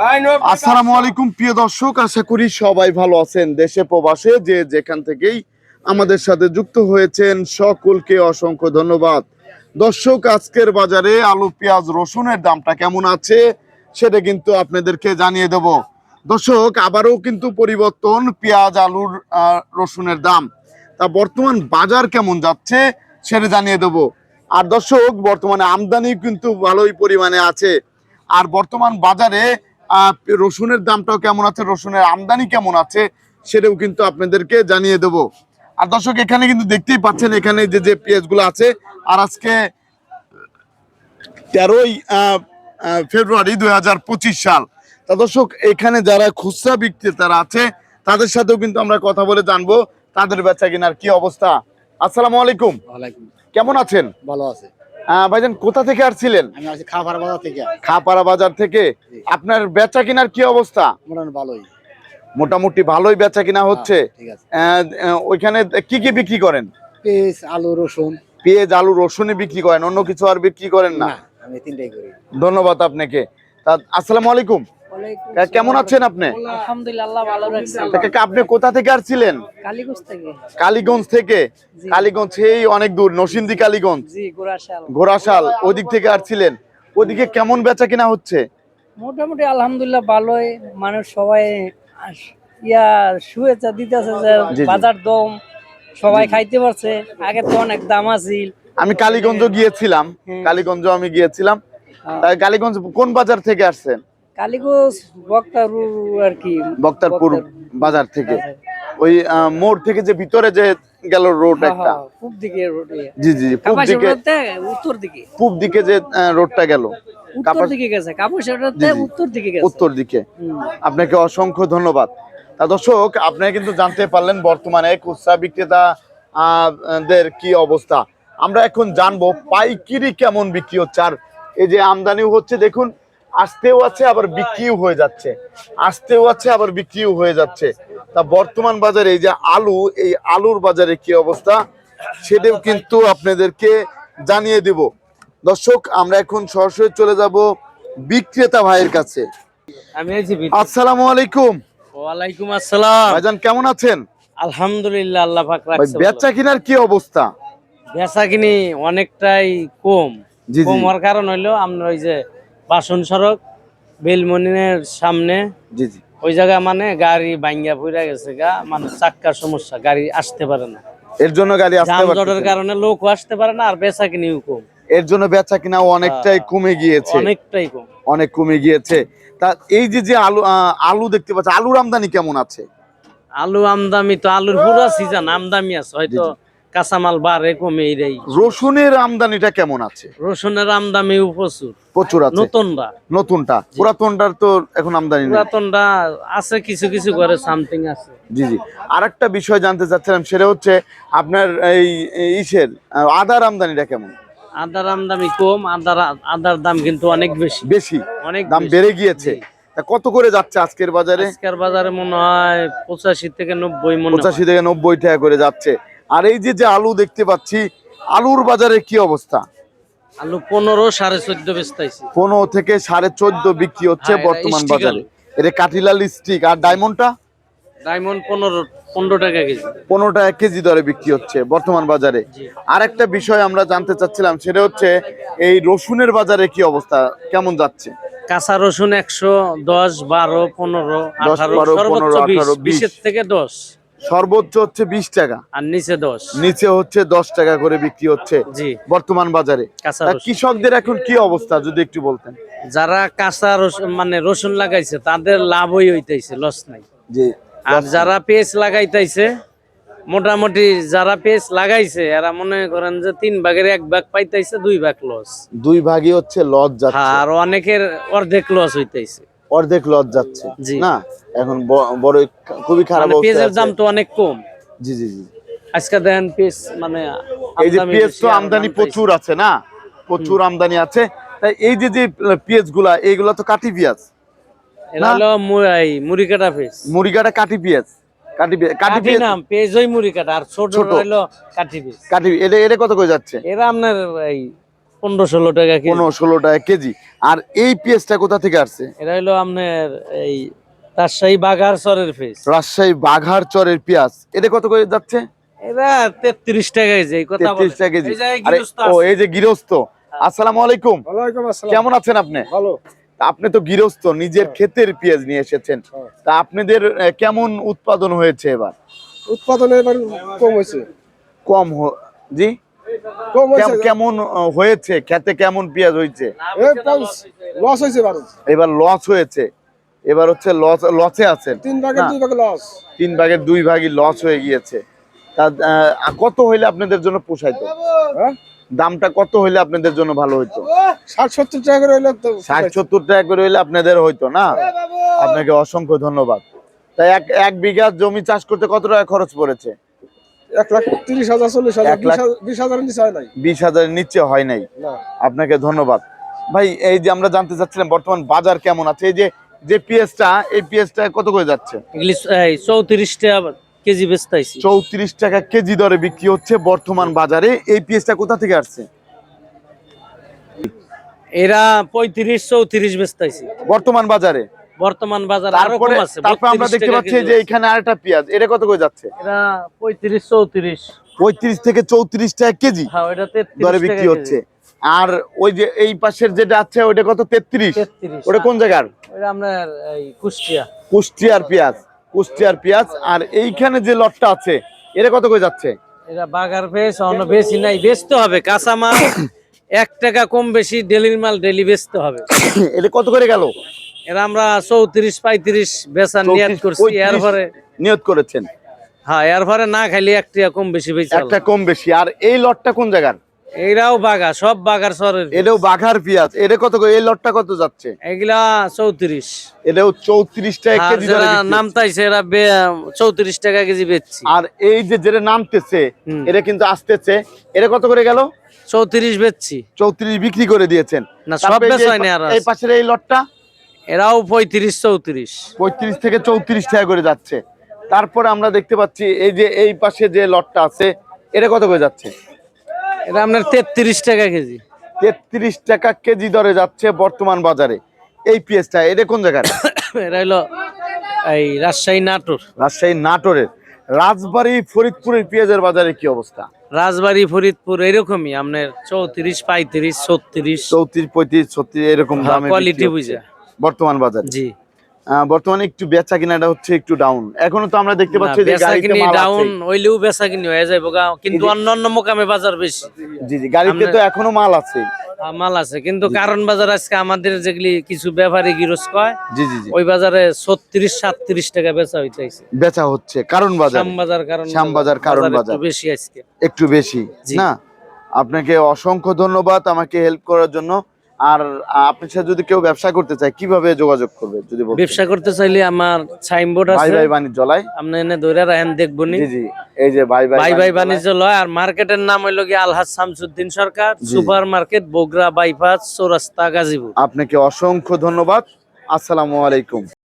আসসালামু আলাইকুম প্রিয় দর্শক আশা করি সবাই ভালো আছেন দেশে প্রবাসে যে যেখান থেকেই আমাদের সাথে যুক্ত হয়েছেন সকলকে অসংখ্য ধন্যবাদ। দর্শক আজকের বাজারে আলু পেঁয়াজ রসুনের দামটা কেমন আছে সেটা কিন্তু আপনাদেরকে জানিয়ে দেব। দর্শক আবারও কিন্তু পরিবর্তন পেঁয়াজ আলুর রসুনের দাম। তা বর্তমান বাজার কেমন যাচ্ছে সেটা জানিয়ে দেব। আর দর্শক বর্তমানে আমদানি কিন্তু ভালোই পরিমাণে আছে। আর বর্তমান বাজারে রসুনের দামটাও কেমন আছে? রসুনের আমদানি কেমন আছে? সেটাও কিন্তু আপনাদেরকে জানিয়ে দেব। আর দর্শক এখানে কিন্তু দেখতেই পাচ্ছেন এখানে যে যে পেঁয়াজগুলো আছে আর আজকে তেরোই ফেব্রুয়ারি দু হাজার পঁচিশ সাল। তা দর্শক এখানে যারা খুচরা বিক্রেতারা আছে তাদের সাথেও কিন্তু আমরা কথা বলে জানব তাদের বেচা কেনার কি অবস্থা। আসসালামু আলাইকুম। কেমন আছেন? ভালো আছে। ভাইজান কোথা থেকে আসছিলেন? আমি আছি খাপাড়া বাজার থেকে। খাপাড়া বাজার থেকে। আপনার বেচা কেনার কি অবস্থা? মোটামুটি ভালোই। মোটামুটি ভালোই বেচা কিনা হচ্ছে। হ্যাঁ, ওইখানে কি কি বিক্রি করেন? পেঁয়াজ আলু রসুন। পেঁয়াজ আলু রসুনই বিক্রি করেন? অন্য কিছু আর বিক্রি করেন না আমি তিনটাই করি। ধন্যবাদ আপনাকে। তা আসসালামু আলাইকুম। কেমন আছেন আপনি? আলহামদুলিল্লাহ ভালো রাখছে আপনি কোথা থেকে আসছিলেন? কালীগঞ্জ থেকে। কালীগঞ্জ থেকে? কালীগঞ্জ এই অনেক দূর নসিন্দি কালীগঞ্জ। জি গোরাশাল ঘোড়াশাল ওদিক থেকে আসছিলেন। ওদিকে কেমন বেচা কিনা হচ্ছে? মোটামুটি আলহামদুলিল্লাহ ভালোই। মানুষ সবাই ইয়া শুয়েছে দিতেছে যে বাজার দম সবাই খাইতে পারছে। আগে তো অনেক দাম আছিল। আমি কালীগঞ্জ গিয়েছিলাম। কালীগঞ্জ আমি গিয়েছিলাম। তা কালীগঞ্জ কোন বাজার থেকে আসছেন? কালীগঞ্জ বক্তারু আর কি। বক্তারপুর বাজার থেকে। ওই মোড় থেকে যে ভিতরে যে গেল রোড হ্যাঁ, একটা। হ্যাঁ, পূব দিকে রোড। জি জি পূব দিকে উত্তর দিকে। পূব দিকে যে রোডটা গেল। উত্তর দিকে গেছে। উত্তর দিকে গেছে। উত্তর দিকে। আপনাকে অসংখ্য ধন্যবাদ। তা দর্শক আপনারা কিন্তু জানতে পারলেন বর্তমানে খুচরা বিক্রেতা দের কি অবস্থা। আমরা এখন জানব পাইকিরি কেমন বিক্রি হচ্ছে। আর এই যে আমদানিও হচ্ছে দেখুন আসতেও আছে আবার বিক্রিও হয়ে যাচ্ছে। আসতেও আছে আবার বিক্রিও হয়ে যাচ্ছে। তা বর্তমান বাজারে এই যে আলু এই আলুর বাজারে কি অবস্থা সেটাও কিন্তু আপনাদেরকে জানিয়ে দেব। দর্শক আমরা এখন সরাসরি চলে যাব বিক্রেতা ভাইয়ের কাছে। আমি আসসালামু আলাইকুম। ওয়ালাইকুম আসসালাম। ভাইজান কেমন আছেন? আলহামদুলিল্লাহ আল্লাহ পাক ভাই রাখছে বেচা কিনার কি অবস্থা? বেচা কিনি অনেকটাই কম। কম হওয়ার কারণ হইল আমরা ওই যে বাসন সড়ক বেলমনিনের সামনে। জি জি। ওই জায়গা মানে গাড়ি ভাঙ্গা ফুরা গেছে গা মানে চাক্কার সমস্যা গাড়ি আসতে পারে না। এর জন্য গাড়ি আসতে না। কারণে লোকও আসতে পারে না আর বেচা কিনিও কম। এর জন্য বেচা কিনা অনেকটাই কমে গিয়েছে। অনেকটাই কম। অনেক কমে গিয়েছে। তা এই যে যে আলু আলু দেখতে পাচ্ছি আলুর আমদানি কেমন আছে? আলু আমদানি তো আলুর পুরো সিজন আমদানি আছে। হয়তো কাঁচামাল বাড়ে কমে এইটাই। রসুনের আমদানিটা কেমন আছে? রসুনের আমদামিও প্রচুর। প্রচুর আছে? নতুনরা নতুনটা? পুরাতনটার তো এখন আমদানি নেই। পুরাতনরা আছে কিছু কিছু করে সামথিং আছে। জি জি। আরেকটা বিষয় জানতে চাচ্ছিলাম সেটা হচ্ছে আপনার এই এই ইসের আদার আমদানিটা কেমন? আদার আমদানি কম আদার আদার দাম কিন্তু অনেক বেশি। বেশি? অনেক দাম বেড়ে গিয়েছে। তা কত করে যাচ্ছে আজকের বাজারে? আজকের বাজারে মনে হয় পঁচাশি থেকে নব্বই মনে হয়। পঁচাশি থেকে নব্বই টাকা করে যাচ্ছে। আর এই যে যে আলু দেখতে পাচ্ছি আলুর বাজারে কি অবস্থা? আলু পনেরো সাড়ে চোদ্দ পনেরো থেকে সাড়ে চোদ্দ বিক্রি হচ্ছে হ্যাঁ, বর্তমান বাজারে। এটা কাঠিলাল স্টিক আর ডায়মন্ডটা? ডায়মন্ড পনেরো পনেরো টাকা কেজি। পনেরো টাকা কেজি দরে বিক্রি হচ্ছে বর্তমান বাজারে। জি। আর একটা বিষয় আমরা জানতে চাচ্ছিলাম সেটা হচ্ছে এই রসুনের বাজারে কি অবস্থা? কেমন যাচ্ছে? কাঁচা রসুন একশো দশ বারো পনেরো আঠারো সর্বোচ্চ বিশের থেকে দশ। সর্বোচ্চ হচ্ছে বিশ টাকা। আর নিচে দশ। নিচে হচ্ছে দশ টাকা করে বিক্রি হচ্ছে জি। বর্তমান বাজারে। কৃষকদের এখন কি অবস্থা যদি একটু বলতেন? যারা কাঁচা মানে রসুন লাগাইছে তাদের লাভই হইতেছে লস নাই। আর যারা পেঁয়াজ লাগাইতেছে মোটামুটি যারা পেঁয়াজ লাগাইছে এরা মনে করেন যে তিন ভাগের এক ভাগ পাইতেছে দুই ভাগ লস দুই ভাগই হচ্ছে লজ যাচ্ছে। আর অনেকের অর্ধেক লস হইতেছে অর্ধেক লজ যাচ্ছে না? এখন বড় খুবই খারাপ মানে পেঁয়াজের দাম তো অনেক কম। জি জি জি। আজকে দেখেন পেঁয়াজ মানে এই যে পেঁয়াজ তো আমদানি প্রচুর আছে না? প্রচুর আমদানি আছে। তাই এই যে যে পেঁয়াজগুলা এইগুলা তো কাটি পেঁয়াজ মুড়ি কাটা পেঁয়াজ। মুড়ি কাটা কাটি পেঁয়াজ কাটি পেঁয়াজ কাটি পেঁয়াজ নাম পেঁয়াজ ওই মুড়ি কাটা আর ছোট। হলো কাঠি পেঁয়াজ। কাটি এটা এটা কত করে যাচ্ছে? এরা আপনার এই পনেরো ষোলো টাকা কেজি। পনেরো ষোলো টাকা কেজি। আর এই পেঁয়াজটা কোথা থেকে আসছে? এটা হলো আপনার এই রাজশাহী বাঘার চরের ফেস রাজশাহী বাঘার চরের পেঁয়াজ। এটা কত করে যাচ্ছে? এরা তেত্রিশ টাকা কেজি এই কথা তেত্রিশ। টাকা কেজি। ও এই যে গৃহস্থ। আসসালামু আলাইকুম। ওয়ালাইকুম আসসালাম। কেমন আছেন আপনি? ভালো। আপনি তো গৃহস্থ নিজের ক্ষেতের পেঁয়াজ নিয়ে এসেছেন। হ্যাঁ। তা আপনাদের কেমন উৎপাদন হয়েছে এবার? উৎপাদন এবার কম হয়েছে। কম হ- জি? কেমন হয়েছে? খেতে কেমন পেঁয়াজ হয়েছে? লস হয়েছে এবার লস হয়েছে। এবার হচ্ছে লস লসে আছেন। তিন ভাগের দুই ভাগে লস তিন ভাগের দুই ভাগই লস হয়ে গিয়েছে। তা কত হইলে আপনাদের জন্য পোষাইতো? হ্যাঁ? দামটা কত হইলে আপনাদের জন্য ভালো হইতো? ষাট সত্তর টাকা করে হইলে ষাট সত্তর টাকা করে হইলে আপনাদের হইতো না? আপনাকে অসংখ্য ধন্যবাদ। তাই এক এক বিঘা জমি চাষ করতে কত টাকা খরচ পড়েছে? এক লাখ তিরিশ হাজার চল্লিশ হাজার এক লাখ- বিশ হাজার- বিশ হাজারের নিচে হয় নাই। বিশ হাজারের নিচে হয় নাই। আপনাকে ধন্যবাদ। ভাই এই যে আমরা জানতে চাচ্ছিলাম বর্তমান বাজার কেমন আছে এই যে যে পেঁয়াজটা এই পেঁয়াজটা কত করে যাচ্ছে? চৌত্রিশ টাকা কেজি বেচতাইছি। চৌত্রিশ টাকা কেজি দরে বিক্রি হচ্ছে বর্তমান বাজারে। এই পেঁয়াজটা কোথা থেকে আসছে? এরা পঁয়ত্রিশ চৌত্রিশ বেচতাইছি। বর্তমান বাজারে? বর্তমান বাজার আরও কম আছে তারপর আমরা দেখতে পাচ্ছি যে। এখানে আরেকটা পেঁয়াজ এটা কত করে যাচ্ছে? এটা পঁয়ত্রিশ চৌত্রিশ। পঁয়ত্রিশ থেকে চৌত্রিশ টাকা কেজি। হ্যাঁ ওটা তেত্রিশ দরে টাকা বিক্রি হচ্ছে। আর ওই যে এই পাশের যেটা আছে ওটা কত? তেত্রিশ। তেত্রিশ ওটা কোন জায়গার? ওটা আপনার এই কুষ্টিয়া। কুষ্টিয়ার পেঁয়াজ কুষ্টিয়ার পেঁয়াজ। আর এইখানে যে লটটা আছে এটা কত করে যাচ্ছে? এটা বাগার পেয়েছ অন্য বেশি নাই বেচতে হবে। কাঁচা মাল এক টাকা কম বেশি ডেলির মাল ডেলি বেচতে হবে। এটা কত করে গেল? এরা আমরা চৌত্রিশ পঁয়ত্রিশ বেচা নিয়াত করছি এরপরে নিয়ত করেছেন? হ্যাঁ এরপরে না খাইলে এক টাকা কম বেশি বেচা একটা কম বেশি। আর এই লটটা কোন জায়গার? এইরাও বাগা সব বাগার সরের এটাও বাঘার পেঁয়াজ। এটা কত এই লটটা কত যাচ্ছে? এগুলা চৌত্রিশ। এটাও চৌত্রিশ টাকা কেজি নামতাইছে এরা চৌত্রিশ টাকা কেজি বেচছি। আর এই যে যেটা নামতেছে এটা কিন্তু আসতেছে। এটা কত করে গেল? চৌত্রিশ বেচছি। চৌত্রিশ বিক্রি করে দিয়েছেন। না, সব তারপরে এই। পাশের এই লটটা? এরাও পঁয়ত্রিশ চৌত্রিশ। পঁয়ত্রিশ থেকে চৌত্রিশ টাকা করে যাচ্ছে। তারপরে আমরা দেখতে পাচ্ছি এই যে এই পাশে যে লটটা আছে এটা কত করে যাচ্ছে? এটা আপনার তেত্রিশ টাকা কেজি। তেত্রিশ টাকা কেজি দরে যাচ্ছে বর্তমান বাজারে। এই পেঁয়াজটা এটা কোন জায়গার? এটা হলো এই রাজশাহী নাটোর। রাজশাহী নাটোরের। রাজবাড়ী ফরিদপুরের পেঁয়াজের বাজারে কি অবস্থা? রাজবাড়ী ফরিদপুর এরকমই। আপনার চৌত্রিশ পঁয়ত্রিশ ছত্রিশ। চৌত্রিশ পঁয়ত্রিশ ছত্রিশ এরকম হ্যাঁ, দামে quality বুঝা। বর্তমান বাজারে। জি। বর্তমানে একটু বেচা কিনাটা হচ্ছে একটু ডাউন এখনও তো আমরা দেখতে পাচ্ছি যে গাড়িতে মাল ডাউন হইলেও বেচাকিনি হয়ে যাইব গা কিন্তু অন্য অন্য মোকামে বাজার বেশি। জি জি গাড়িতে তো এখনও মাল আছে। মাল আছে কিন্তু কারণ বাজার আজকে আমাদের যেগুলি কিছু ব্যাপারী গিরস কয় জি জি ওই বাজারে ছত্রিশ সাতত্রিশ টাকা বেচা হইতেছে। বেচা হচ্ছে কারণ বাজার। শ্যামবাজার কারণ শ্যামবাজার কারণ একটু বাজার। বেশি আজকে। একটু বেশি। না? আপনাকে অসংখ্য ধন্যবাদ আমাকে হেল্প করার জন্য। আর আপনি সাথে যদি কেউ ব্যবসা করতে চায় কীভাবে যোগাযোগ করবে যদি ব্যবসা করতে চাইলে আমার সাইনবোর্ড ভাই আছে। ভাই বাণিজ্যলায় আপনি এনে ধরে রাখেন দেখব নি। জি জি এই যে ভাই ভাই ভাই ভাই বাণিজ্যালয়। বাণিজ্য লয় আর মার্কেটের নাম হইল কি Alhaj Shamsuddin Sarkar. Super market Bogura bypass Chowrasta Gazipur. আপনাকে অসংখ্য ধন্যবাদ। আসসালামু আলাইকুম।